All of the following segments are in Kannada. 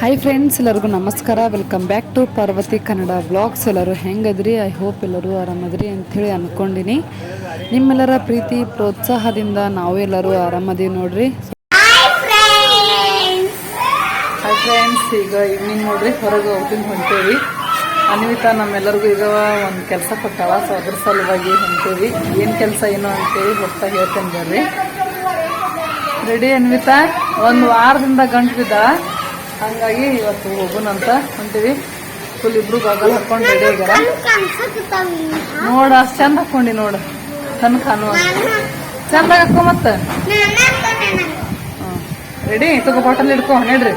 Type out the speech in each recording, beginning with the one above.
ಹಾಯ್ ಫ್ರೆಂಡ್ಸ್ ಎಲ್ಲರಿಗೂ ನಮಸ್ಕಾರ. Welcome back to Parvati Kannada vlogs ಎಲ್ಲರೂ ಹೆಂಗದ್ರಿ? ಐ ಹೋಪ್ ಎಲ್ಲರೂ ಆರಾಮದ್ರಿ ಅಂಥೇಳಿ ಅಂದ್ಕೊಂಡಿನಿ ನಿಮ್ಮೆಲ್ಲರ ಪ್ರೀತಿ ಪ್ರೋತ್ಸಾಹದಿಂದ ನಾವು ಎಲ್ಲರೂ ಆರಾಮದೀವಿ ನೋಡ್ರಿ. ಹಾಯ್ ಫ್ರೆಂಡ್ಸ್ ಈಗ ಈವ್ನಿಂಗ್ ನೋಡ್ರಿ. ಹೊರಗೆ ಹೋಗ್ತೀನಿ ಹೊಂಟೇವಿ. ಅನ್ವಿತಾ ನಮ್ಮೆಲ್ಲರಿಗೂ ಈಗ ಒಂದು ಕೆಲಸ ಕೊಟ್ಟಾಳ. ಸೊ ಅದ್ರ ಸಲುವಾಗಿ ಹೊಂಟೇವಿ. ಏನು ಕೆಲಸ ಏನು ಅಂತೇಳಿ ಹೋಗ್ತಾ ಹೇಳ್ತೇನೆ ಬರ್ರಿ. ರೆಡಿ ಅನ್ವಿತಾ? ಒಂದು ವಾರದಿಂದ ಗಂಟು ಹಂಗಾಗಿ ಇವತ್ತು ಹೋಗೋಣಂತ ಅಂತೀವಿ ಫುಲ್ ಇಬ್ರು ಗಾಗಲ್ ಹಾಕೊಂಡು ರೆಡಿ ಆಗ್ಯಾರ ನೋಡ ಅಷ್ಟು ಚಂದ ಹಾಕೊಂಡಿ ನೋಡ. ತನ್ ಕಾನು ಚಂದ ಹಾಕೋ ಮತ್ತ. ರೆಡಿ ತಗೋ ಬಾಟಲ್ ಹಿಡ್ಕೊ ನಡ್ರಿ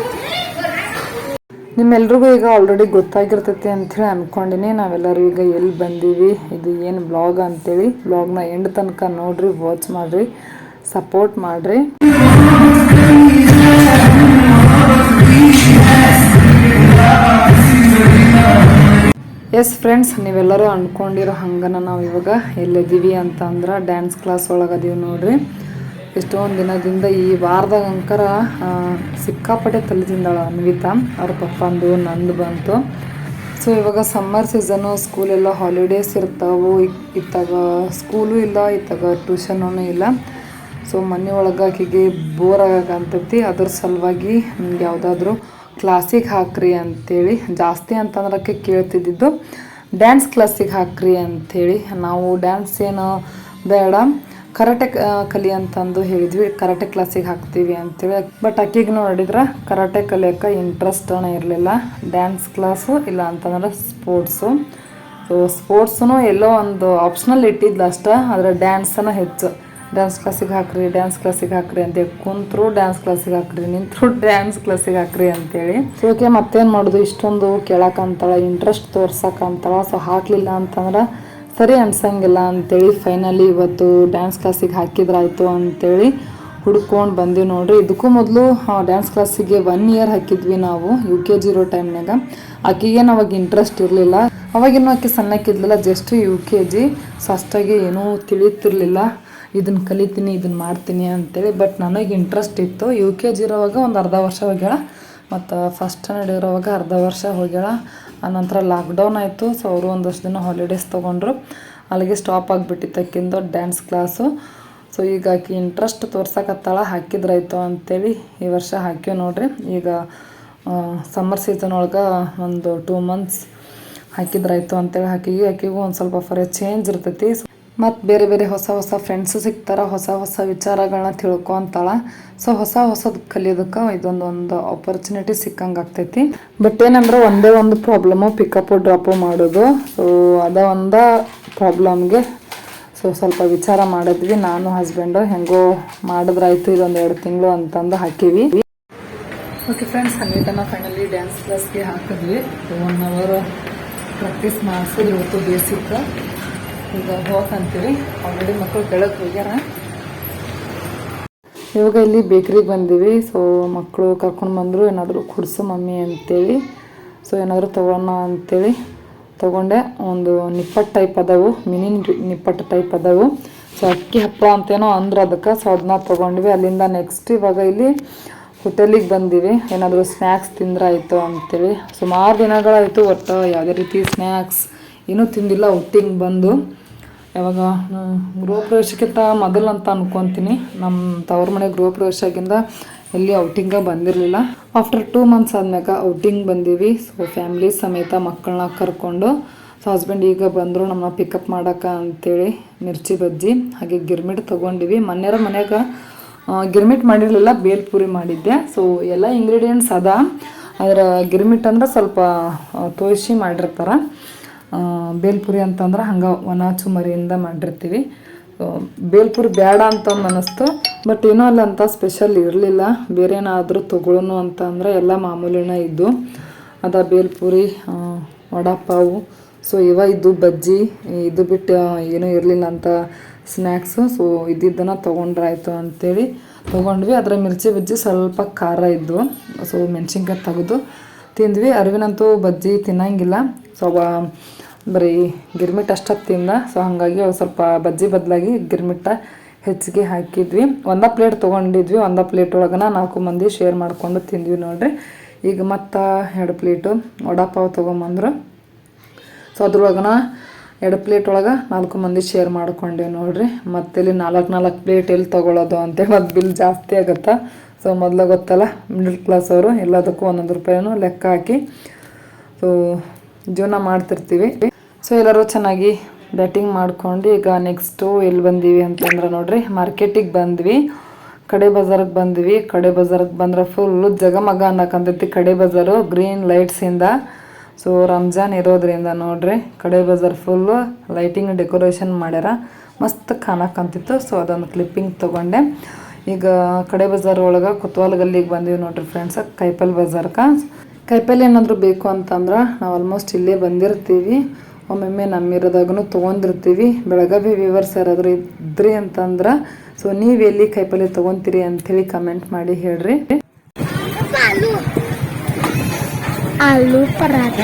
ನಿಮ್ಮೆಲ್ರಿಗೂ ಈಗ ಆಲ್ರೆಡಿ ಗೊತ್ತಾಗಿರ್ತೈತಿ ಅಂಥೇಳಿ ಅನ್ಕೊಂಡಿನಿ. ನಾವೆಲ್ಲರೂ ಈಗ ಎಲ್ಲಿ ಬಂದೀವಿ ಇದು ಏನು ಬ್ಲಾಗ್ ಅಂತೇಳಿ. ಬ್ಲಾಗ್ನ ಎಂಡ್ ತನಕ ನೋಡ್ರಿ ವಾಚ್ ಮಾಡ್ರಿ ಸಪೋರ್ಟ್ ಮಾಡ್ರಿ. ಎಸ್ ಫ್ರೆಂಡ್ಸ್ ನೀವೆಲ್ಲರೂ ಅಂದ್ಕೊಂಡಿರೋ ಹಂಗನ ನಾವು ಇವಾಗ ಎಲ್ಲಿದ್ದೀವಿ ಅಂತ ಅಂದ್ರೆ ಡ್ಯಾನ್ಸ್ ಕ್ಲಾಸ್ ಒಳಗದೀವಿ ನೋಡ್ರಿ. ಎಷ್ಟೊಂದು ದಿನದಿಂದ ಈ ವಾರದಾಗ ಅಂಕರ ಸಿಕ್ಕಾಪಟ್ಟೆ ತಲೆದಿಂದಳ ಅನ್ವಿತಾ, ಅವ್ರ ಪಪ್ಪಂದು, ನಂದು ಬಂತು. ಸೊ ಇವಾಗ ಸಮ್ಮರ್ ಸೀಸನು ಸ್ಕೂಲೆಲ್ಲ ಹಾಲಿಡೇಸ್ ಇರ್ತಾವು ಇತ್ತಾಗ ಸ್ಕೂಲು ಇಲ್ಲ, ಇತ್ತಾಗ ಟ್ಯೂಷನೂ ಇಲ್ಲ. ಸೊ ಮನೆ ಒಳಗೆ ಆಕೆಗೆ ಬೋರ್ ಆಗಂತೈತಿ ಅದ್ರ ಸಲುವಾಗಿ ಯಾವುದಾದ್ರೂ ಕ್ಲಾಸಿಗೆ ಹಾಕ್ರಿ ಅಂಥೇಳಿ ಜಾಸ್ತಿ ಅಂತಂದ್ರೆ ಆಕೆ ಕೇಳ್ತಿದ್ದಿದ್ದು ಡ್ಯಾನ್ಸ್ ಕ್ಲಾಸಿಗೆ ಹಾಕ್ರಿ ಅಂಥೇಳಿ ನಾವು ಡ್ಯಾನ್ಸ್ ಏನು ಬೇಡ ಕರಾಟೆ ಕಲಿ ಅಂತಂದು ಹೇಳಿದ್ವಿ. ಕರಾಟೆ ಕ್ಲಾಸಿಗೆ ಹಾಕ್ತೀವಿ ಅಂತೇಳಿ. ಬಟ್ ಆಕೆಗೆ ನೋಡಿದ್ರೆ ಕರಾಟೆ ಕಲಿಯೋಕ್ಕೆ ಇಂಟ್ರೆಸ್ಟ್ ಇರಲಿಲ್ಲ. ಡ್ಯಾನ್ಸ್ ಕ್ಲಾಸು ಇಲ್ಲ ಅಂತಂದ್ರೆ ಸ್ಪೋರ್ಟ್ಸು ಸೊ ಸ್ಪೋರ್ಟ್ಸೂ ಎಲ್ಲೋ ಒಂದು ಆಪ್ಷನಲ್ ಇಟ್ಟಿದ್ಲು ಅಷ್ಟೇ, ಆದರೆ ಡ್ಯಾನ್ಸನ್ನು ಹೆಚ್ಚು. ಡ್ಯಾನ್ಸ್ ಕ್ಲಾಸಿಗೆ ಹಾಕ್ರಿ ಡ್ಯಾನ್ಸ್ ಕ್ಲಾಸಿಗೆ ಹಾಕ್ರಿ ಅಂತೇಳಿ ಕುಂತರು ಡ್ಯಾನ್ಸ್ ಕ್ಲಾಸಿಗೆ ಹಾಕ್ರಿ, ನಿಂತರು ಡ್ಯಾನ್ಸ್ ಕ್ಲಾಸಿಗೆ ಹಾಕ್ರಿ ಅಂತೇಳಿ. ಓಕೆ ಮತ್ತೇನು ಮಾಡೋದು? ಇಷ್ಟೊಂದು ಕೇಳಕ್ಕಂತಾಳ ಇಂಟ್ರೆಸ್ಟ್ ತೋರ್ಸಕ್ಕಂತಾಳ ಸೊ ಹಾಕ್ಲಿಲ್ಲ ಅಂತಂದ್ರೆ ಸರಿ ಅನ್ಸಂಗಿಲ್ಲ ಅಂತೇಳಿ ಫೈನಲಿ ಇವತ್ತು ಡ್ಯಾನ್ಸ್ ಕ್ಲಾಸಿಗೆ ಹಾಕಿದ್ರಾಯ್ತು ಅಂತೇಳಿ ಹುಡ್ಕೊಂಡು ಬಂದೀವಿ ನೋಡ್ರಿ. ಇದಕ್ಕೂ ಮೊದಲು ಡ್ಯಾನ್ಸ್ ಕ್ಲಾಸಿಗೆ ಒನ್ ಇಯರ್ ಹಾಕಿದ್ವಿ ನಾವು ಯು ಕೆ ಜಿ ಇರೋ ಟೈಮ್ನಾಗ ಆಕೆಗೇನು ಅವಾಗ ಇಂಟ್ರೆಸ್ಟ್ ಇರಲಿಲ್ಲ. ಅವಾಗಿನ್ನೂ ಆಕೆ ಸಣ್ಣಕ್ಕಿದ್ಲಿಲ್ಲ just U K G so ಅಷ್ಟಾಗಿ ಏನೂ ತಿಳಿತಿರ್ಲಿಲ್ಲ. ಇದನ್ನು ಕಲಿತೀನಿ ಇದನ್ನು ಮಾಡ್ತೀನಿ ಅಂತೇಳಿ. ಬಟ್ ನನಗೆ ಇಂಟ್ರೆಸ್ಟ್ ಇತ್ತು. ಯು ಕೆ ಜಿ ಇರೋವಾಗ ಒಂದು ಅರ್ಧ ವರ್ಷ ಹೋಗ್ಯಾಳ. ಮತ್ತು ಫಸ್ಟ್ ಸ್ಟ್ಯಾಂಡರ್ಡ್ ಇರೋವಾಗ ಅರ್ಧ ವರ್ಷ ಹೋಗ್ಯಾಳ. ಆನಂತರ ಲಾಕ್ಡೌನ್ ಆಯಿತು. ಸೊ ಅವರು ಒಂದಷ್ಟು ದಿನ ಹಾಲಿಡೇಸ್ ತೊಗೊಂಡ್ರು. ಅಲ್ಲಿಗೆ ಸ್ಟಾಪ್ ಆಗಿಬಿಟ್ಟಿತ್ತು ಆಕಿಂದು ಡ್ಯಾನ್ಸ್ ಕ್ಲಾಸು ಸೊ ಈಗ ಆಕೆ ಇಂಟ್ರೆಸ್ಟ್ ತೋರ್ಸಕತ್ತಾಳ. ಹಾಕಿದ್ರಾಯ್ತು ಅಂತೇಳಿ ಈ ವರ್ಷ ಹಾಕ್ಯವ ನೋಡ್ರಿ. ಈಗ ಸಮ್ಮರ್ ಸೀಸನ್ ಒಳಗೆ ಒಂದು ಟೂ ಮಂತ್ಸ್ ಹಾಕಿದ್ರಾಯ್ತು ಅಂತೇಳಿ ಹಾಕಿಗೆ ಆಕಿಗೂ ಒಂದು ಸ್ವಲ್ಪ ಫರ್ ಚೇಂಜ್ ಇರ್ತೈತಿ. ಮತ್ತು ಬೇರೆ ಬೇರೆ ಹೊಸ ಹೊಸ ಫ್ರೆಂಡ್ಸು ಸಿಗ್ತಾರೆ, ಹೊಸ ಹೊಸ ವಿಚಾರಗಳನ್ನ ತಿಳ್ಕೊಂತಾಳ ಸೊ ಹೊಸ ಹೊಸದು ಕಲಿಯೋದಕ್ಕೆ ಇದೊಂದು ಒಂದು ಆಪರ್ಚುನಿಟಿ ಸಿಕ್ಕಂಗೆ ಆಗ್ತೈತಿ. ಬಟ್ ಏನಂದ್ರೆ ಒಂದೇ ಒಂದು ಪ್ರಾಬ್ಲಮ್ಮು ಪಿಕಪ್ಪು ಡ್ರಾಪು ಮಾಡೋದು. ಸೊ ಅದ ಒಂದು ಪ್ರಾಬ್ಲಮ್ಗೆ ಸೊ, ಸ್ವಲ್ಪ ವಿಚಾರ ಮಾಡಿದ್ವಿ. ನಾನು ಹಸ್ಬೆಂಡು ಹೆಂಗೋ ಮಾಡಿದ್ರಾಯ್ತು ಇದೊಂದು ಎರಡು ತಿಂಗಳು ಅಂತಂದು ಹಾಕಿವಿ. ಓಕೆ ಫ್ರೆಂಡ್ಸ್ ಸಂಗೀತನ ಫೈನಲಿ ಡ್ಯಾನ್ಸ್ ಕ್ಲಾಸ್ಗೆ ಹಾಕಿದ್ವಿ. ಒನ್ ಅವರ್ ಪ್ರಾಕ್ಟೀಸ್ ಮಾಡಿಸಿದ್ರು ಇವತ್ತು ಬೇಸಿಕ್ ಈಗ ಹೋಗಂತೀವಿ ಆಲ್ರೆಡಿ ಮಕ್ಕಳು ಕೆಳಗೆ ಹೋಗ್ಯಾರ. ಇವಾಗ ಇಲ್ಲಿ ಬೇಕ್ರಿಗೆ ಬಂದೀವಿ. ಸೊ ಮಕ್ಕಳು ಕರ್ಕೊಂಡು ಬಂದರು, ಏನಾದರೂ ಕುಡ್ಸು ಮಮ್ಮಿ ಅಂತೇಳಿ. ಸೊ ಏನಾದರೂ ತೊಗೊಳೋಣ ಅಂತೇಳಿ ತೊಗೊಂಡೆ. ಒಂದು ನಿಪ್ಪಟ್ಟು ಟೈಪ್ ಅದಾವು ಮಿನಿ ನಿಪ್ಪಟ್ ಟೈಪ್ ಅದಾವು. ಸೊ ಅಕ್ಕಿ ಹಪ್ಪ ಅಂತೇನೋ ಅಂದ್ರೆ ಅದಕ್ಕೆ ಸೊ ಅದನ್ನ ತೊಗೊಂಡ್ವಿ. ಅಲ್ಲಿಂದ ನೆಕ್ಸ್ಟ್ ಇವಾಗ ಇಲ್ಲಿ ಹೋಟೆಲಿಗೆ ಬಂದೀವಿ. ಏನಾದರೂ ಸ್ನ್ಯಾಕ್ಸ್ ತಿಂದ್ರಾಯಿತು ಅಂತೇಳಿ. ಸುಮಾರು ದಿನಗಳಾಯಿತು, ಒಟ್ಟು ಯಾವುದೇ ರೀತಿ ಸ್ನ್ಯಾಕ್ಸ್ ಏನೂ ತಿಂದಿಲ್ಲ ಔಟಿಂಗ್ ಬಂದು. ಯಾವಾಗ ಗೃಹ ಪ್ರವೇಶಕ್ಕಿಂತ ಮೊದಲು ಅಂತ ಅನ್ಕೊತೀನಿ. ನಮ್ಮ ತವ್ರ ಮನೆ ಗೃಹ ಪ್ರವೇಶಕ್ಕಿಂತ ಎಲ್ಲಿ ಔಟಿಂಗ ಬಂದಿರಲಿಲ್ಲ. ಆಫ್ಟರ್ ಟೂ ಮಂತ್ಸ್ ಆದ್ಮ್ಯಾಗ ಔಟಿಂಗ್ ಬಂದೀವಿ. ಸೊ ಫ್ಯಾಮ್ಲಿ ಸಮೇತ ಮಕ್ಕಳನ್ನ ಕರ್ಕೊಂಡು ಸೊ ಹಸ್ಬೆಂಡ್ ಈಗ ಬಂದರು ನಮ್ಮ ಪಿಕಪ್ ಮಾಡೋಕೆ ಅಂತೇಳಿ ಮಿರ್ಚಿ ಬಜ್ಜಿ, ಹಾಗೆ ಗಿರ್ಮಿಟ್ ತೊಗೊಂಡಿವಿ. ಮನೆಯರ ಮನೆಯಾಗ ಗಿರ್ಮಿಟ್ ಮಾಡಿರಲಿಲ್ಲ ಬೇಲ್ಪುರಿ ಮಾಡಿದ್ದೆ. ಸೊ ಎಲ್ಲ ಇಂಗ್ರೀಡಿಯೆಂಟ್ಸ್ ಅದ. ಅದರ ಗಿರ್ಮಿಟ್ ಅಂದ್ರೆ ಸ್ವಲ್ಪ ತೋಯಿಸಿ ಮಾಡಿರ್ತಾರೆ. ಬೇಲ್ಪುರಿ ಅಂತಂದ್ರೆ ಹಂಗೆ ಒಣ ಚುಮರಿಯಿಂದ ಮಾಡಿರ್ತೀವಿ. ಬೇಲ್ಪುರಿ ಬೇಡ ಅಂತ ಅನ್ನಿಸ್ತು ಬಟ್ ಏನೋ ಅಲ್ಲ ಅಂತ ಸ್ಪೆಷಲ್ ಇರಲಿಲ್ಲ. ಬೇರೆ ಏನಾದರೂ ತೊಗೊಳೋನು ಅಂತ ಅಂದರೆ ಎಲ್ಲ ಮಾಮೂಲಿನ ಇದ್ದು ಅದ ಬೇಲ್ಪುರಿ ವಡಾಪಾವು, ಸೊ ಇವ ಇದು ಬಜ್ಜಿ, ಇದು ಬಿಟ್ಟು ಏನೂ ಇರಲಿಲ್ಲ ಅಂತ ಸ್ನ್ಯಾಕ್ಸು ಸೊ ಇದ್ದಿದ್ದನ್ನು ತೊಗೊಂಡ್ರಾಯ್ತು ಅಂಥೇಳಿ ತೊಗೊಂಡ್ವಿ. ಅದರ ಮಿರ್ಚಿ ಬಜ್ಜಿ ಸ್ವಲ್ಪ ಖಾರ ಇದ್ದು, ಸೊ ಮೆಣಸಿನ್ಕಾಯಿ ತೆಗೆದು ತಿಂದ್ವಿ. ಅರಿವಿನಂತೂ ಬಜ್ಜಿ ತಿನ್ನಂಗಿಲ್ಲ. ಸೊ ಬರೀ ಗಿರ್ಮಿಟ್ ಅಷ್ಟೊತ್ತು ತಿಂದ ಸೊ ಹಾಗಾಗಿ ಸ್ವಲ್ಪ ಬಜ್ಜಿ ಬದಲಾಗಿ ಗಿರ್ಮಿಟ್ಟ ಹೆಚ್ಚಿಗೆ ಹಾಕಿದ್ವಿ. ಒಂದ ಪ್ಲೇಟ್ ತೊಗೊಂಡಿದ್ವಿ. ಒಂದ ಪ್ಲೇಟ್ ಒಳಗನ ನಾಲ್ಕು ಮಂದಿ ಶೇರ್ ಮಾಡ್ಕೊಂಡು ತಿಂದ್ವಿ ನೋಡ್ರಿ. ಈಗ ಮತ್ತು ಎರಡು ಪ್ಲೇಟು ವಡಾಪಾವ್ ತೊಗೊಂಬಂದ್ರು. ಸೊ ಅದ್ರೊಳಗನ ಎರಡು ಪ್ಲೇಟ್ ಒಳಗೆ ನಾಲ್ಕು ಮಂದಿ ಶೇರ್ ಮಾಡ್ಕೊಂಡೇವಿ ನೋಡ್ರಿ. ಮತ್ತೆ ಇಲ್ಲಿ ನಾಲ್ಕು ನಾಲ್ಕು ಪ್ಲೇಟ್ ಎಲ್ಲಿ ತೊಗೊಳೋದು ಅಂತೇಳಿ ಮತ್ತು ಬಿಲ್ ಜಾಸ್ತಿ ಆಗುತ್ತಾ. ಸೊ ಮೊದಲು ಗೊತ್ತಲ್ಲ ಮಿಡಲ್ ಕ್ಲಾಸ್ ಅವರು ಎಲ್ಲದಕ್ಕೂ ಒಂದೊಂದು ರೂಪಾಯಿನೂ ಲೆಕ್ಕ ಹಾಕಿ. ಸೊ ಜೀವನ ಮಾಡ್ತಿರ್ತೀವಿ. ಸೊ ಎಲ್ಲರೂ ಚೆನ್ನಾಗಿ ಬ್ಯಾಟಿಂಗ್ ಮಾಡ್ಕೊಂಡು ಈಗ ನೆಕ್ಸ್ಟು ಎಲ್ಲಿ ಬಂದೀವಿ ಅಂತಂದ್ರೆ ನೋಡ್ರಿ ಮಾರ್ಕೆಟಿಗೆ ಬಂದ್ವಿ. ಕಡೆ ಬಜಾರಿಗೆ ಬಂದ್ವಿ. ಕಡೆ ಬಜಾರಿಗೆ ಬಂದ್ರೆ ಫುಲ್ಲು ಜಗಮಗ ಅನ್ನಕಂತೈತಿ ಕಡೆ ಬಜಾರು ಗ್ರೀನ್ ಲೈಟ್ಸಿಂದ ಸೊ ರಂಜಾನ್ ಇರೋದ್ರಿಂದ ನೋಡ್ರಿ, ಕಡೆ ಬಜಾರ್ ಫುಲ್ಲು ಲೈಟಿಂಗ್ ಡೆಕೋರೇಷನ್ ಮಾಡ್ಯಾರ. ಮಸ್ತ್ ಕಾಣಕ್ಕಂತಿತ್ತು ಸೊ ಅದೊಂದು ಕ್ಲಿಪ್ಪಿಂಗ್ ತೊಗೊಂಡೆ. ಈಗ ಕಡೆ ಬಜಾರ್ ಒಳಗೆ ಕುತ್ವಾಲ್ ಗಲ್ಲಿಗೆ ಬಂದೀವಿ ನೋಡ್ರಿ ಫ್ರೆಂಡ್ಸ್ ಕೈಪಲ್ ಬಜಾರ್ಕ. ಕೈಪಲ್ ಏನಾದರೂ ಬೇಕು ಅಂತಂದ್ರೆ ನಾವು ಆಲ್ಮೋಸ್ಟ್ ಇಲ್ಲೇ ಬಂದಿರ್ತೀವಿ. ಒಮ್ಮೊಮ್ಮೆ ನಮ್ಮಿರೋದಾಗೂ ತೊಗೊಂಡಿರ್ತೀವಿ. ಬೆಳಗಾವಿ ವಿವರ್ಸ್ ಯಾರಾದರೂ ಇದ್ರಿ ಅಂತಂದ್ರೆ ಸೊ ನೀವು ಎಲ್ಲಿ ಕಾಯಿಪಲ್ಯ ತೊಗೊತೀರಿ ಅಂಥೇಳಿ ಕಮೆಂಟ್ ಮಾಡಿ ಹೇಳ್ರಿ. ಆಲೂ. ಪರಾಠ.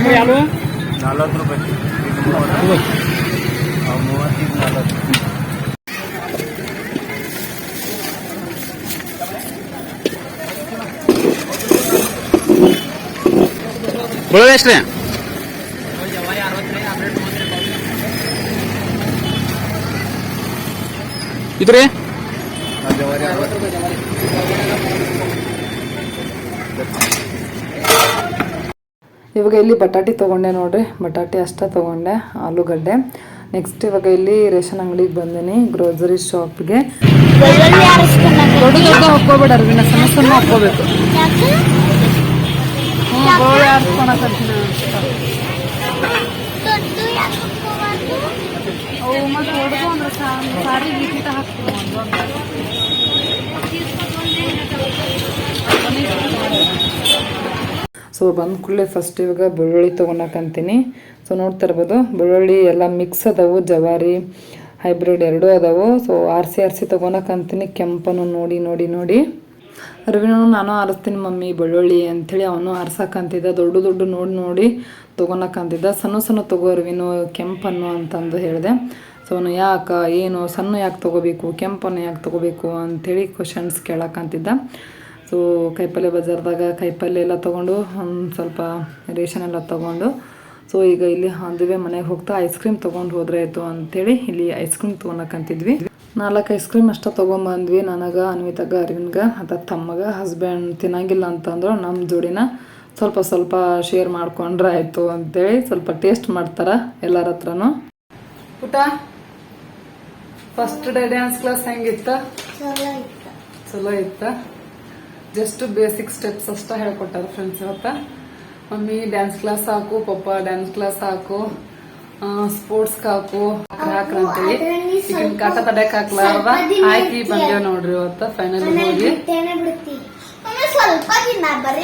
ಎಷ್ಟು ರೂಪಾಯಿ ಮೂವತ್ತಿಗೆ ನಲ್ವತ್ತು ಬೆಳಗ್ಗೆ ಎಷ್ಟ್ರಿ ಇದ್ರಿ? ಜವಾರಿ ಅರವತ್ತು ಇವಾಗ ಇಲ್ಲಿ ಬಟಾಟಿ ತೊಗೊಂಡೆ ನೋಡ್ರಿ. ಬಟಾಟಿ ಅಷ್ಟೇ ತೊಗೊಂಡೆ ಆಲೂಗಡ್ಡೆ. ನೆಕ್ಸ್ಟ್ ಇವಾಗ ಇಲ್ಲಿ ರೇಷನ್ ಅಂಗಡಿಗೆ ಬಂದೀನಿ ಗ್ರೋಸರಿ ಶಾಪ್ಗೆ ಬೆಳ್ಳುಳ್ಳಿ ಆರಿಸ್ಕೊಳಕ್ಕೆ ದೊಡ್ಡ ದೊಡ್ಡ ಹಾಕೋಬೇಡ ಅರ್ವಿನ ಸಣ್ಣ ಸಣ್ಣ ಹಾಕೋಬೇಕು ಯಾಕೆ ದೊಡ್ಡ ಯಾಕೆ ಹಾಕ್ಕೋಬಾರ್ದು? ಸೊ ಬಂದ ಕೂಡಲೇ ಫಸ್ಟ್ ಇವಾಗ ಬೆಳ್ಳುಳ್ಳಿ ತೊಗೊಳಕಂತೀನಿ ಸೊ ನೋಡ್ತಾ ಇರ್ಬೋದು, ಬೆಳ್ಳುಳ್ಳಿ ಎಲ್ಲ ಮಿಕ್ಸ್ ಅದಾವು, ಜವಾರಿ ಹೈಬ್ರಿಡ್ ಎರಡೂ ಅದಾವು. ಸೊ ಆರಿಸಿ ಆರಿಸಿ ತೊಗೊಳಕಂತೀನಿ ಕೆಂಪನ್ನು ನೋಡಿ ನೋಡಿ ನೋಡಿ. ಅರವಿನೂ ನಾನು ಆರಿಸ್ತೀನಿ ಮಮ್ಮಿ ಬೆಳ್ಳುಳ್ಳಿ ಅಂಥೇಳಿ ಅವನು ಆರಿಸಕ್ಕಂತಿದ್ದ ದೊಡ್ಡ ದೊಡ್ಡ ನೋಡಿ ನೋಡಿ ತೊಗೊಳಕಂತಿದ್ದ ಸಣ್ಣ ಸಣ್ಣ ತಗೋ ಅರವಿನು ಕೆಂಪನ್ನು ಅಂತಂದು ಹೇಳಿದೆ. ಸೊ ಯಾಕೆ, ಏನು, ಸಣ್ಣ ಯಾಕೆ ತೊಗೋಬೇಕು, ಕೆಂಪನ್ನು ಯಾಕೆ ತೊಗೋಬೇಕು ಅಂಥೇಳಿ ಕ್ವಶನ್ಸ್ ಕೇಳಕ್ಕಂತಿದ್ದ ಸೊ ಕಾಯಿಪಲ್ಯ ಬಜಾರ್ದಾಗ ಕಾಯಿಪಲ್ಯ ಎಲ್ಲ ತೊಗೊಂಡು ಸ್ವಲ್ಪ ರೇಷನ್ ಎಲ್ಲ ತೊಗೊಂಡು ಸೊ ಈಗ ಇಲ್ಲಿ ಅಂದುವೆ ಮನೆಗೆ ಹೋಗ್ತಾ ಐಸ್ ಕ್ರೀಮ್ ತೊಗೊಂಡು ಹೋದ್ರೆ ಆಯಿತು ಅಂಥೇಳಿ ಇಲ್ಲಿ ಐಸ್ ಕ್ರೀಮ್ ತೊಗೊಳಕಂತಿದ್ವಿ ನಾಲ್ಕು ಐಸ್ ಕ್ರೀಮ್ ಅಷ್ಟ ತೊಗೊಂಬಂದ್ವಿ, ನನಗೆ, ಅನ್ವಿತಾಗ, ಅರವಿಂದ್ಗೆ ಅಥವಾ ತಮ್ಮಗ ಹಸ್ಬೆಂಡ್ ತಿನ್ನಂಗಿಲ್ಲ ಅಂತಂದ್ರೆ ನಮ್ಮ ಜೋಡಿನ. ಸ್ವಲ್ಪ ಸ್ವಲ್ಪ ಶೇರ್ ಮಾಡ್ಕೊಂಡ್ರೆ ಆಯಿತು ಅಂತೇಳಿ ಸ್ವಲ್ಪ ಟೇಸ್ಟ್ ಮಾಡ್ತಾರೆ ಎಲ್ಲರ ಹತ್ರನೂ. ಪುಟ ಫಸ್ಟ್ ಡೇ ಡ್ಯಾನ್ಸ್ ಕ್ಲಾಸ್ ಹೆಂಗಿತ್ತ? ಚಲೋ ಇತ್ತು. ಜಸ್ಟ್ ಬೇಸಿಕ್ ಸ್ಟೆಪ್ಸ್ ಅಷ್ಟ ಹೇಳ್ಕೊಟ್ಟಾರ ಫ್ರೆಂಡ್ಸ್ ಇವತ್ತ ಮಮ್ಮಿ ಡ್ಯಾನ್ಸ್ ಕ್ಲಾಸ್ ಹಾಕು ಪಪ್ಪ ಡ್ಯಾನ್ಸ್ ಕ್ಲಾಸ್ ಹಾಕು ಸ್ಪೋರ್ಟ್ಸ್ ಹಾಕು ಹಾಕ್ರ ಅಂತೇಳಿ. ಈಗಿನ ಕಾಟ ತಡಕ್ ಹಾಕ್ಲಾರ್ದ ಹಾಕಿ ಬಂದೇವ್ ನೋಡ್ರಿ ಇವತ್ತ ಫೈನಲ್ ಹೋಗಿ.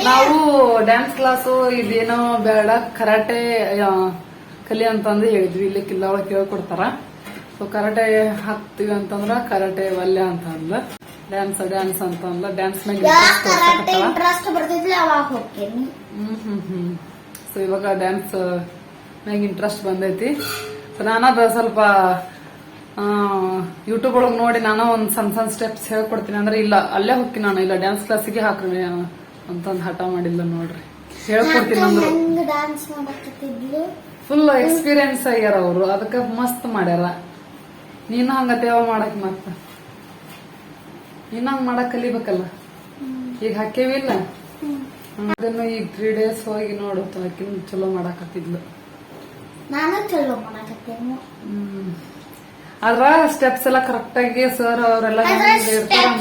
ನಾವು ಡ್ಯಾನ್ಸ್ ಕ್ಲಾಸು ಇದೇನೋ ಬೇಡ ಕರಾಟೆ ಕಲಿ ಅಂತಂದು ಹೇಳಿದ್ವಿ. ಇಲ್ಲಿ ಕಿಲ್ಲ ಒಳಗೆ ಕೇಳ್ಕೊಡ್ತಾರ. ಸೊ ಕರಾಟೆ ಹಾಕ್ತೀವಿ ಅಂತಂದ್ರ ಕರಾಟೆ ವಲ್ಯ ಅಂತ ಅಂದ್ಲ ಡ್ಯಾನ್ಸ್ ಡ್ಯಾನ್ಸ್ ಅಂತ ಅಂದ್ಲ ಡ್ಯಾನ್ಸ್ ಹ್ಮ್ ಹ್ಮ್ ಹ್ಮ್. ಸೊ ಇವಾಗ ಡ್ಯಾನ್ಸ್ ಮ್ಯಾಗ ಇಂಟ್ರೆಸ್ಟ್ ಬಂದೈತಿ. ಸೊ ನಾನದ ಸ್ವಲ್ಪ ಯೂಟ್ಯೂಬ್ ಒಳಗೆ ನೋಡಿ ನಾನು ಒಂದ್ ಸಣ್ಣ ಸಣ್ಣ ಸ್ಟೆಪ್ಸ್ ಹೇಳ್ಕೊಡ್ತೀನಿ. ಅಂದ್ರೆ ಇಲ್ಲ ಅಲ್ಲೇ ಹೋಗ್ತೀನಿ ನಾನು. ಇಲ್ಲ ಡ್ಯಾನ್ಸ್ ಕ್ಲಾಸಿಗೆ ಹಾಕ್ರಿ ಅಂತಂದ್ ಹಠ ಮಾಡಿಲ್ಲ ನೋಡ್ರಿ. ಹೇಳ್ಕೊಡ್ತೀನಿ ಅಂದ್ರೆ. ಫುಲ್ ಎಕ್ಸ್ಪೀರಿಯನ್ಸ್ ಆಗ್ಯಾರ ಅವರು. ಅದಕ್ಕೆ ಮಸ್ತ್ ಮಾಡ್ಯಾರ. ನೀನು ಹಂಗ ತೇವ ಮಾಡಕ್ ಮತ್ತ. ನೀನು ಹಂಗ ಮಾಡಕ್ ಕಲಿಬೇಕಲ್ಲ. ಈಗ ಹಾಕೇವಿಲ್ಲ ಅದನ್ನು ಈಗ ತ್ರೀ ಡೇಸ್ ಹೋಗಿ ನೋಡು ಆಕಿನ ಚಲೋ ಮಾಡಾಕತ್ತಿದ್ಲು. ನಾನು ಚಲೋ ಮಾಡಕತ್ತೇನು. ಅದ್ರ ಸ್ಟೆಪ್ಸ್ ಎಲ್ಲ ಕರೆಕ್ಟ್ ಆಗಿ ಸರ್ ಅವರೆಲ್ಲ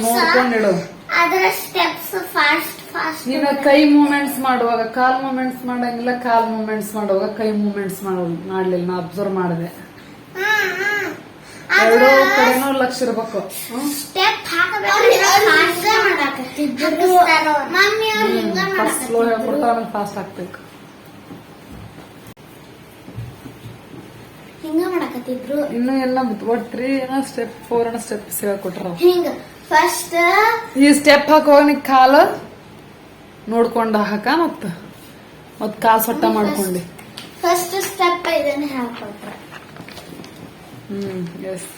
ನೋಡ್ಕೊಂಡಿಡು ಅದರ ಸ್ಟೆಪ್ಸ್ ಫಾಸ್ಟ್ ಫಾಸ್ಟ್ ನೀನು ಕೈ ಮೂಮೆಂಟ್ಸ್ ಮಾಡುವಾಗ ಕಾಲ್ ಮೂಮೆಂಟ್ಸ್ ಮಾಡಂಗಿಲ್ಲ ಕಾಲ್ ಮೂಮೆಂಟ್ಸ್ ಮಾಡುವಾಗ ಕೈ ಮೂಮೆಂಟ್ಸ್ ಮಾಡೋ ಮಾಡ್ಲಿಲ್ಲ ನಾ ಅಬ್ಸರ್ವ್ ಮಾಡಿದೆ. ಎರಡೂ ಕಡೆನೂ ಲಕ್ಷ ಇರ್ಬೇಕು. ಸ್ಟೆಪ್ ಹಾಕಬೇಕು ಫಾಸ್ಟ್ ಮಾಡಕತ್ತಿದ್ರು ಮಮ್ಮಿ ಅವ್ರು ಹಿಂಗ ಫಸ್ಟ್ ಸ್ಲೋ ಮಾಡಕತ್ತಿದ್ರು ಹೇಳ್ಕೊಡ್ತಾರ ಫಾಸ್ಟ್ ಆಗ್ಬೇಕು ಹಿಂಗ ಮಾಡಕತ್ತಿದ್ರು. ಇನ್ನು ಎಲ್ಲ ಒಟ್ ತ್ರೀ ಏನೋ ಸ್ಟೆಪ್ ಫೋರ್ ಏನೋ ಸ್ಟೆಪ್ಸ್ ಹೇಳ್ಕೊಟ್ರ ಹಿಂಗ. ಫಸ್ಟ್ ಈ ಸ್ಟೆಪ್ ಹಾಕುವಾಗ ನೀ ಕಾಲ ನೋಡ್ಕೊಂಡ ಹಾಕ ಮತ್ತ ಮತ್ ಕಾಲ್ ಸೊಟ್ಟ ಮಾಡ್ಕೊಂಡಿ. ಫಸ್ಟ್ ಸ್ಟೆಪ್ ಇದನ್ನ ಹೇಳ್ಕೊಟ್ರ ಹ್ಮ್ ಎಸ್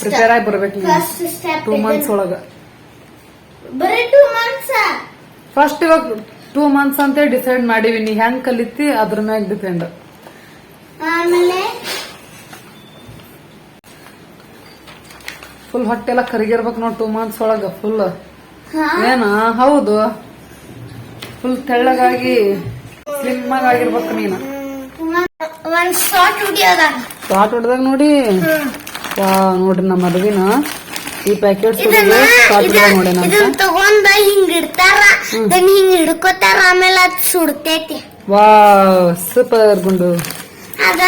ಪ್ರಿಪೇರ್ ಆಗಿ ಬರ್ಬೇಕು ಟೂ ಮಂತ್ಸ್ ಒಳಗ. ಬರೀ ಟೂ ಮಂತ್ಸ್ ಫಸ್ಟ್ ಇವಾಗ ಟೂ ಮಂತ್ಸ್ ಅಂತ ಡಿಸೈಡ್ ಮಾಡಿವಿ. ನೀ ಹೆಂಗ್ ಕಲಿತಿ ಅದ್ರ ಮ್ಯಾಗ ಡಿಪೆಂಡ್ ಆಮೇಲೆ? ಫುಲ್ ಹೊಟ್ಟೆ ಎಲ್ಲ ಕರಿಗಿರ್ಬೇಕು ನೋಡಿ ಟೂ ಮಂತ್ಸ್ ಒಳಗ ಫುಲ್ ಏನ? ಹೌದು. ಫುಲ್ ತೆಳ್ಳಗಾಗಿ. ಸ್ಲಿಮ್ ಆಗಿ ಆಗಿರ್ಬೇಕು ನೀನು ಒಂದ್ ಶಾರ್ಟ್ ಶಾರ್ಟ್ ಹೊಡೆದಾಗ ನೋಡಿ. ವಾ ನೋಡ್ರಿ ನಮ್ಮ ಮದುವಿನ. ಈ ಪ್ಯಾಕೆಟ್ ಶಾರ್ಟ್ ನೋಡೇನ ಅಂತ ಇದನ್ನ ತಗೊಂಡ ಹಿಂಗ್ ಇಡ್ತಾರ ದನ್ ಹಿಂಗ್ ಹಿಡ್ಕೋತಾರ ಆಮೇಲೆ ಅದ್ ಸುಡ್ತೈತಿ. ವಾ ಸೂಪರ್ ಗುಂಡು. ಅದ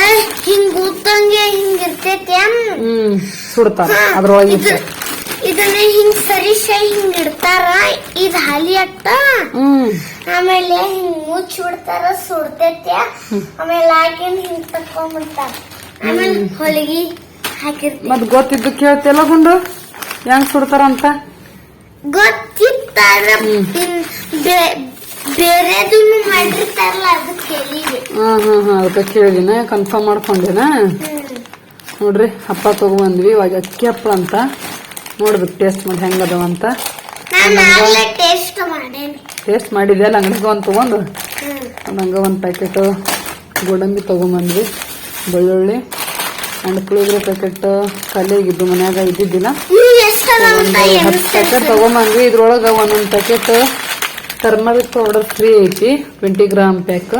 ಹಿಂಗ್ ಉತ್ತಂಗೆ ಹಿಂಗ್ ಇರ್ತೈತಿ ಹ್ಮ್ ಸುಡ್ತಾರ ಅದ್ರೊಳಗೆ ಇದು ಇದನ್ನ ಹಿಂಗ್ ಸರಿಸ ಹಿಂಗ್ ಇಡ್ತಾರ ಇದ್ ಹಾಲಿ ಅಟ್ಟ ಹ್ಮ್. ಆಮೇಲೆ ಹಿಂಗ್ ಮುಚ್ಚಿ ಬಿಡ್ತಾರ ಸುಡ್ತೈತಿ. ಆಮೇಲೆ ಹಾಕಿ ಹಿಂಗ್ ತಕೊಂಡ್ಬಿಡ್ತಾರ ಆಮೇಲೆ ಹೊಲಿಗೆ ಹಾಕಿರ್ತೀವಿ. ಮತ್ ಗೊತ್ತಿದ್ದು ಕೇಳ್ತಿಲ್ಲ ಗುಂಡು? ಹೆಂಗ್ ಸುಡ್ತಾರ ಅಂತ? ಗೊತ್ತಿತ್ತಾರ ಹ್ಮ್. ಬೇರೆದನ್ನು ಮಾಡಿರ್ತಾರಲ್ಲ ಅದು ಕೇಳಿದೆ. ಹಾ ಹಾ ಹಾ ಅದಕ್ಕೆ ಕೇಳಿನ ಕನ್ಫರ್ಮ್ ಮಾಡ್ಕೊಂಡಿನ? ನೋಡ್ರಿ ಹಪ್ಪ ತಗೊಂಡ್ವಿ ಇವಾಗ ಅಕ್ಕಿ ಹಪ್ಪ ಅಂತ. ನೋಡ್ಬೇಕು ಟೇಸ್ಟ್ ಮಾಡಿ ಹೆಂಗದವ ಅಂತ. ಟೇಸ್ಟ್ ಮಾಡೇನಿ. ಟೇಸ್ಟ್ ಮಾಡಿದ್ದೆ ಅಲ್ಲ ಅಂಗಡಿಗೆ ಒಂದು ತಗೊಂಡು. ನಂಗೆ ಒಂದು ಪ್ಯಾಕೆಟ್ ಗೋಡಂಬಿ ತಗೊಂಬಂದ್ವಿ. ಬೆಳ್ಳುಳ್ಳಿ ಅಂಡ್ ಪುಳಿಯೋಗರೆ ಪ್ಯಾಕೆಟ್ ಖಾಲಿಯಾಗಿದ್ದು ಮನ್ಯಾಗ ಇದ್ದಿದ್ದಿಲ್ಲ ಹತ್ತು. ಪ್ಯಾಕೆಟ್ ತೊಗೊಂಬಂದ್ವಿ. ಇದ್ರೊಳಗೆ ಒಂದೊಂದು ಪ್ಯಾಕೆಟ್ ಟರ್ಮರಿಕ್ ಪೌಡರ್ ಫ್ರೀ ಐತಿ. ಟ್ವೆಂಟಿ ಗ್ರಾಮ್ ಪ್ಯಾಕ್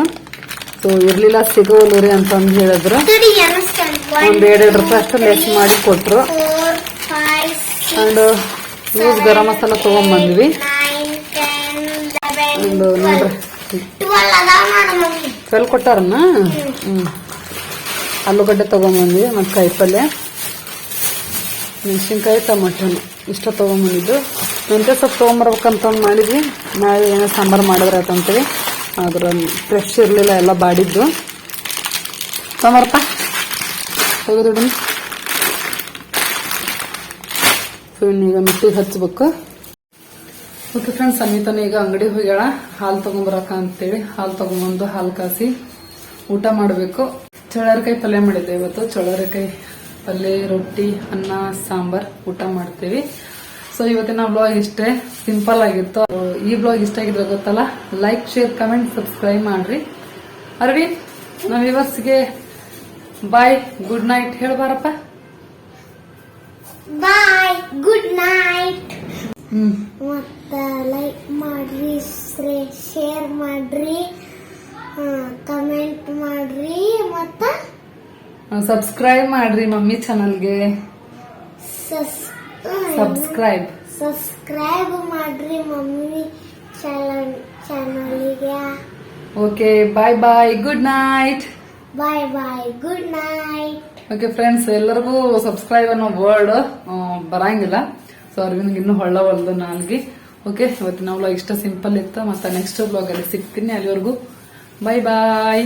ಸೊ ಇರ್ಲಿಲ್ಲ ಸಿಗೋಲ್ಲ ರೀ ಅಂತಂದು ಹೇಳಿದ್ರು. ಒಂದು ಎರಡು ಎರಡು ಒಂದ್ ಎರಡೆರಡು ರೂಪಾಯಿ ಅಷ್ಟು ಲೆಸ್ ಮಾಡಿ ಕೊಟ್ಟರು ಆ್ಯಂಡ್ ಲೂಸ್ ಗರಂ ಮಸಾಲ ತಗೊಂಬಂದ್ವಿ. ಒಂದು ನೋಡ್ರಿ. ಟ್ವೆಲ್ ಕೊಟ್ಟಾರನ್ನ ಹ್ಮ್. ಆಲೂಗಡ್ಡೆ ತಗೊಂಬಂದ್ವಿ ಮತ್ತು ಕಾಯಿಪಲ್ಯ ಮೆಣಸಿನ್ಕಾಯಿ ಟೊಮಟೊ. ಇಷ್ಟ ತೊಗೊಂಬಂದಿದ್ದು. ಮೆಂತ್ಯ ಸೊಪ್ಪು ತೊಗೊಂಬರ್ಬೇಕಂತಂದು ಮಾಡಿದ್ವಿ. ನಾಳೆ ಏನೋ ಸಾಂಬಾರು ಮಾಡಿದ್ರೆ ಆಯ್ತಂತೀವಿ ಅದ್ರ ಫ್ರೆಶ್ ಇರಲಿಲ್ಲ ಎಲ್ಲ ಬಾಡಿದ್ದು. ತೊಗೊಂಬರಪ್ಪ ತೆಗೆದಿಡು. ಸೊ ಈಗ ಮಿಟ್ಟಿಗೆ ಹಚ್ಬೇಕು. ಓಕೆ ಫ್ರೆಂಡ್ಸ್ ಸಮಿತನ ಈಗ ಅಂಗಡಿ ಹೋಗ್ಯಾಳ. ಹಾಲು ತಗೊಂಬರಕ ಅಂತೇಳಿ ಹಾಲು ತಗೊಂಬಂದು ಹಾಲು ಕಾಸಿ ಊಟ ಮಾಡಬೇಕು. ಚಳ್ಳರಿಕಾಯಿ ಪಲ್ಯ ಮಾಡಿದ್ದೆ ಇವತ್ತು. ಚಳ್ಳರಿಕಾಯಿ ಪಲ್ಯ, ರೊಟ್ಟಿ, ಅನ್ನ, ಸಾಂಬಾರ್ ಊಟ ಮಾಡ್ತೀವಿ. ಸೊ ಇವತ್ತಿನ ಬ್ಲಾಗ್ ಇಷ್ಟೇ. ಸಿಂಪಲ್ ಆಗಿತ್ತು. ಈ ಬ್ಲಾಗ್ ಇಷ್ಟ ಆಗಿದ್ರೆ ಗೊತ್ತಲ್ಲ ಲೈಕ್ ಶೇರ್ ಕಮೆಂಟ್ ಸಬ್ಸ್ಕ್ರೈಬ್ ಮಾಡ್ರಿ. ಅರವಿಂದ್ ನಮ್ಮ ವಿವರ್ಸ್ಗೆ ಬಾಯ್ ಗುಡ್ ನೈಟ್ ಹೇಳ್ಬಾರಪ್ಪ. ಬಾಯ್ ಗುಡ್ ನೈಟ್ ಮತ್ತ ಲೈಕ್ ಮಾಡ್ರಿ ಶೇರ್ ಮಾಡ್ರಿ ಕಮೆಂಟ್ ಮಾಡ್ರಿ ಮತ್ತ ಸಬ್ಸ್ಕ್ರೈಬ್ ಮಾಡ್ರಿ ಮಮ್ಮಿ ಚಾನಲ್ಗೆ ಸಬ್ಸ್ಕ್ರೈಬ್ ಸಬ್ಸ್ಕ್ರೈಬ್ ಮಾಡ್ರಿ ಮಮ್ಮಿ ಚಾನಲ್ ಚಾನಲ್ಗೆ okay bye bye good night bye bye good night okay friends ಎಲ್ಲರಿಗೂ ಸಬ್ಸ್ಕ್ರೈಬ್ ಅನ್ನೋ ವರ್ಡ್ ಬರಂಗಿಲ್ಲ. ಸೊ ಅರವಿಂದ್ ಇನ್ನೂ ಹೊಳ್ಳ ಹೊಲ್ದು ನಾಲ್ಗೆ. ಓಕೆ ಇವತ್ತು ನಾವು ಇಷ್ಟ ಸಿಂಪಲ್ ಇತ್ತು. ಮತ್ತೆ ನೆಕ್ಸ್ಟ್ ಬ್ಲಾಗ್ ಅಲ್ಲಿ ಸಿಗ್ತೀನಿ ಅಲ್ಲಿವರೆಗೂ. ಬಾಯ್ ಬಾಯ್